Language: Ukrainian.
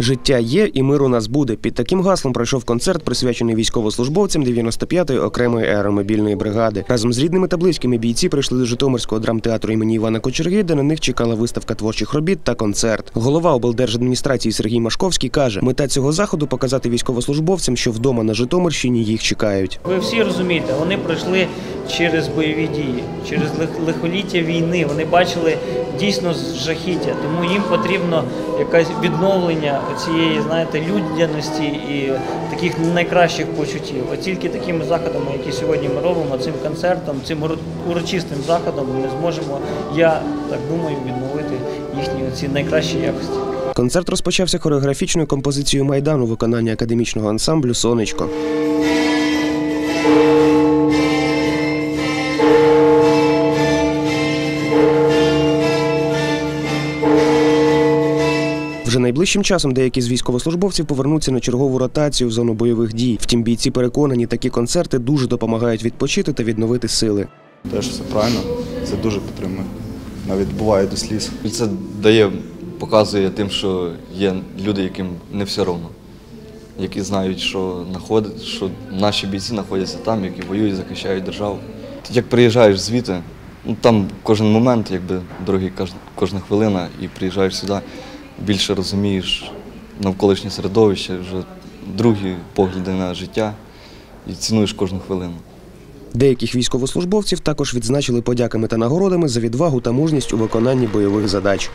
Життя є і мир у нас буде. Під таким гаслом пройшов концерт, присвячений військовослужбовцям 95-ї окремої аеромобільної бригади. Разом з рідними та близькими бійці прийшли до Житомирського драмтеатру імені Івана Кочерги, де на них чекала виставка творчих робіт та концерт. Голова облдержадміністрації Сергій Машковський каже: мета цього заходу показати військовослужбовцям, що вдома на Житомирщині їх чекають. Ви всі розумієте, вони пройшли через бойові дії, через лихоліття війни. Вони бачили дійсно жахіття, тому їм потрібно якесь відновлення цієї, знаєте, людяності і таких найкращих почуттів. От тільки такими заходами, які сьогодні ми робимо, цим концертом, цим урочистим заходом, ми зможемо, я так думаю, відновити їхні ці найкращі якості. Концерт розпочався хореографічною композицією майдану виконання академічного ансамблю Сонечко. Вже найближчим часом деякі з військовослужбовців повернуться на чергову ротацію в зону бойових дій. Втім, бійці переконані, такі концерти дуже допомагають відпочити та відновити сили. Теж все правильно, це дуже підтримує. Навіть буває до сліз. Це дає, показує тим, що є люди, яким не все одно, які знають, що, знаходить, що наші бійці знаходяться там, які воюють, захищають державу. Як приїжджаєш звідти, ну там кожен момент, якби дорогий, кож- кожна хвилина, і приїжджаєш сюди, більше розумієш навколишнє середовище, вже другі погляди на життя і цінуєш кожну хвилину. Деяких військовослужбовців також відзначили подяками та нагородами за відвагу та мужність у виконанні бойових задач.